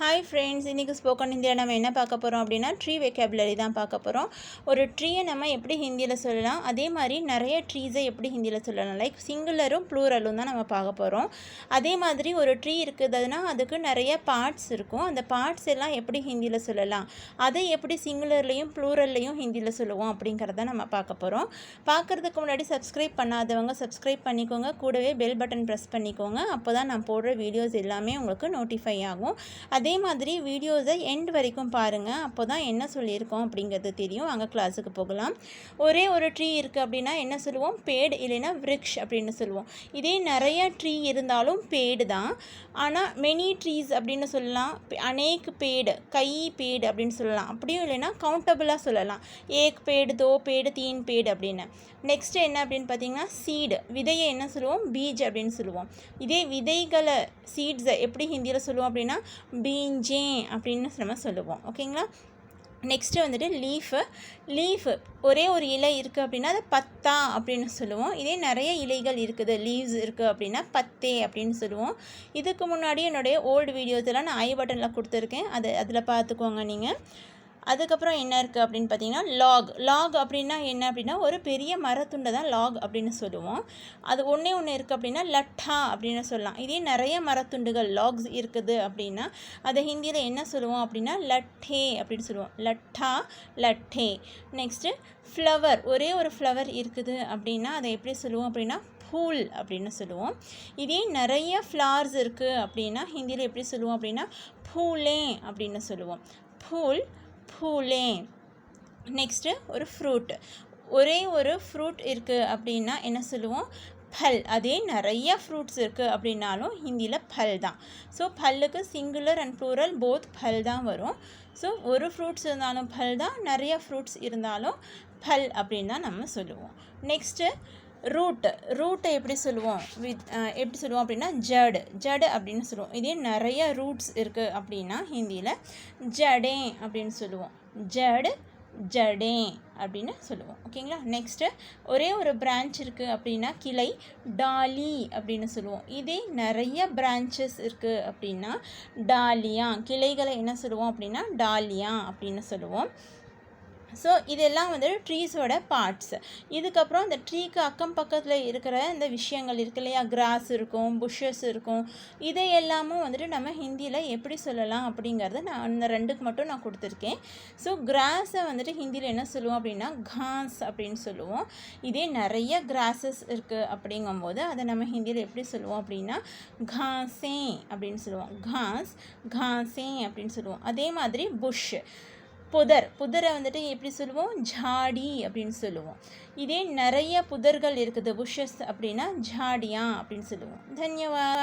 Hi friends இன்றைக்கி spoken ஹிந்தியில் நம்ம என்ன பார்க்க போகிறோம் அப்படின்னா ட்ரீ வெக்கேபுலரி தான் பார்க்க போகிறோம் ஒரு ட்ரீயை நம்ம எப்படி ஹிந்தியில் சொல்லலாம்? அதே மாதிரி நிறைய ட்ரீஸை எப்படி ஹிந்தியில் சொல்லலாம்? லைக் சிங்குலரும் ப்ளூரலும் தான் நம்ம பார்க்க போகிறோம் அதே மாதிரி ஒரு ட்ரீ இருக்குதுன்னா அதுக்கு நிறைய பார்ட்ஸ் இருக்கும். அந்த பார்ட்ஸ் எல்லாம் எப்படி ஹிந்தியில் சொல்லலாம்? அதை எப்படி சிங்குலர்லேயும் ப்ளூரல்லையும் ஹிந்தியில் சொல்லுவோம் அப்படிங்கிறத நம்ம பார்க்க போகிறோம் பார்க்குறதுக்கு முன்னாடி சப்ஸ்கிரைப் பண்ணாதவங்க சப்ஸ்கிரைப் பண்ணிக்கோங்க. கூடவே பெல் பட்டன் ப்ரெஸ் பண்ணிக்கோங்க. அப்போ தான் நான் போடுற வீடியோஸ் எல்லாமே உங்களுக்கு நோட்டிஃபை ஆகும். அதே அதே மாதிரி வீடியோஸை எண்ட் வரைக்கும் பாருங்கள் அப்போ தான் என்ன சொல்லியிருக்கோம் அப்படிங்கிறது தெரியும். அங்கே கிளாஸுக்கு போகலாம். ஒரே ஒரு ட்ரீ இருக்குது அப்படின்னா என்ன சொல்லுவோம்? பேடு இல்லைன்னா விரிக்ஷ் அப்படின்னு சொல்லுவோம். இதே நிறைய ட்ரீ இருந்தாலும் பேடு தான். ஆனால் மெனி ட்ரீஸ் அப்படின்னு சொல்லலாம். அநேக் பேடு கை பேடு அப்படின்னு சொல்லலாம். அப்படியும் இல்லைன்னா கவுண்டபுளாக சொல்லலாம். ஏக் பேடு தோ பேடு தீன் பேடு அப்படின்னு. நெக்ஸ்ட்டு என்ன அப்படின்னு பார்த்தீங்கன்னா சீடு விதையை என்ன சொல்லுவோம்? பீஜ் அப்படின்னு சொல்லுவோம். இதே விதைகளை சீட்ஸை எப்படி ஹிந்தியில் சொல்லுவோம் அப்படின்னா பீ பீஞ்சே அப்படின்னு நம்ம சொல்லுவோம். ஓகேங்களா? நெக்ஸ்ட்டு வந்துட்டு லீஃபு லீஃபு ஒரே ஒரு இலை இருக்குது அப்படின்னா அது பத்தா அப்படின்னு சொல்லுவோம். இதே நிறைய இலைகள் இருக்குது. லீவ்ஸ் இருக்குது அப்படின்னா பத்தே அப்படின்னு சொல்லுவோம். இதுக்கு முன்னாடி என்னுடைய ஓல்டு வீடியோஸெல்லாம் நான் ஐ பட்டனில் கொடுத்துருக்கேன். அது அதில் பார்த்துக்கோங்க நீங்கள் அதுக்கப்புறம் என்ன இருக்குது அப்படின்னு பார்த்தீங்கன்னா லாக் லாக் அப்படின்னா என்ன அப்படின்னா ஒரு பெரிய மரத்துண்டை தான் லாக் அப்படின்னு சொல்லுவோம். அது ஒன்றே ஒன்று இருக்குது அப்படின்னா லட்டா அப்படின்னு சொல்லலாம். இதே நிறைய மரத்துண்டுகள் லாக்ஸ் இருக்குது அப்படின்னா அதை ஹிந்தியில் என்ன சொல்லுவோம் அப்படின்னா லட்டே அப்படின்னு சொல்லுவோம். லட்டா லட்டே. நெக்ஸ்ட்டு ஃப்ளவர் ஒரே ஒரு ஃப்ளவர் இருக்குது அப்படின்னா அதை எப்படி சொல்லுவோம் அப்படின்னா ஃபூல் அப்படின்னு சொல்லுவோம். இதே நிறைய ஃப்ளார்ஸ் இருக்குது அப்படின்னா ஹிந்தியில் எப்படி சொல்லுவோம் அப்படின்னா ஃபூலே அப்படின்னு சொல்லுவோம். ஃபூல் பூலே நெக்ஸ்ட்டு ஒரு ஃப்ரூட் ஒரே ஒரு ஃப்ரூட் இருக்குது அப்படின்னா என்ன சொல்லுவோம்? பல். அதே நிறைய ஃப்ரூட்ஸ் இருக்குது அப்படின்னாலும் ஹிந்தியில் பல் தான். ஸோ பல்லுக்கு சிங்குலர் அண்ட் ப்ளூரல் போத் பல் தான் வரும். ஸோ ஒரு ஃப்ரூட்ஸ் இருந்தாலும் பல் தான் நிறைய ஃப்ரூட்ஸ் இருந்தாலும் பல் அப்படின்னு தான் நம்ம சொல்லுவோம். நெக்ஸ்ட்டு ரூட் ரூட்டை எப்படி சொல்லுவோம்? வித் எப்படி சொல்லுவோம் அப்படின்னா ஜடு ஜடு அப்படின்னு சொல்லுவோம். இதே நிறைய ரூட்ஸ் இருக்குது அப்படின்னா ஹிந்தியில் ஜடே அப்படின்னு சொல்லுவோம். ஜடு ஜடே அப்படின்னு சொல்லுவோம். ஓகேங்களா நெக்ஸ்ட்டு ஒரே ஒரு பிரான்ச் இருக்குது அப்படின்னா கிளை டாலி அப்படின்னு சொல்லுவோம். இதே நிறைய பிரான்ச்சஸ் இருக்குது அப்படின்னா டாலியா கிளைகளை என்ன சொல்லுவோம் அப்படின்னா டாலியா அப்படின்னு சொல்லுவோம். ஸோ இதெல்லாம் வந்து ட்ரீஸோட பார்ட்ஸ் இதுக்கப்புறம் இந்த ட்ரீக்கு அக்கம் பக்கத்தில் இருக்கிற இந்த விஷயங்கள் இருக்கு இல்லையா? கிராஸ் இருக்கும் புஷ்ஷஸ் இருக்கும். இதை எல்லாமும் வந்துட்டு நம்ம ஹிந்தியில் எப்படி சொல்லலாம் அப்படிங்கிறத நான் அந்த ரெண்டுக்கு மட்டும் நான் கொடுத்துருக்கேன். ஸோ கிராஸை வந்துட்டு ஹிந்தியில் என்ன சொல்லுவோம் அப்படின்னா காஸ் அப்படின்னு சொல்லுவோம். இதே நிறைய கிராஸஸ் இருக்குது அப்படிங்கும்போது அதை நம்ம ஹிந்தியில் எப்படி சொல்லுவோம் அப்படின்னா காசே அப்படின்னு சொல்லுவோம். காஸ் காசே அப்படின்னு சொல்லுவோம். அதே மாதிரி புஷ் புதர். புதரை வந்துட்டு எப்படி சொல்லுவோம்? ஜாடி அப்படின்னு சொல்லுவோம். இதே நிறைய புதர்கள் இருக்குது. புஷஸ் அப்படின்னா ஜாடியா அப்படின்னு சொல்லுவோம். தன்யவாத்